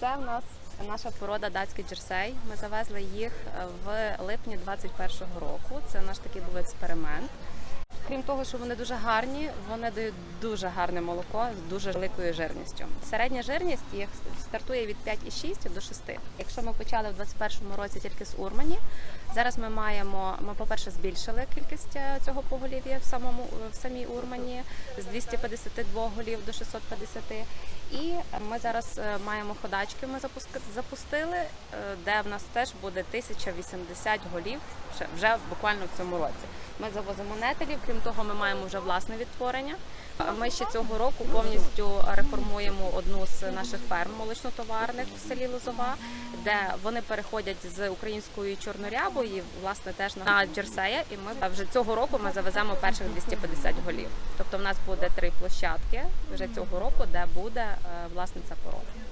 Це в нас наша порода датський джерсей. Ми завезли їх е, в липні 21-го року. Це наш такий був експеримент. Крім того, що вони дуже гарні, вони дають дуже гарне молоко з дуже великою жирністю. Середня жирність їх стартує від 5,6 до 6. Якщо ми почали в 21-му році тільки з Урмані, зараз ми маємо, ми, по-перше, збільшили кількість е, цього поголів'я в самому в самій Урмані з 252 голів до 650. І ми зараз е, маємо ходачки. Ми запустили, е, де в нас теж буде 1080 голів вже буквально в цьому році. Ми завозимо нетелів. Крім того, ми маємо вже власне відтворення. Ми ще цього року повністю реформуємо одну з наших ферм молочнотоварних в селі Лозова, де вони переходять з української чорнорябої, власне, теж на джерсея. І ми вже цього року ми завеземо перших 250 голів. Тобто, в нас буде три площадки вже цього року, де буде е, власне ця порода.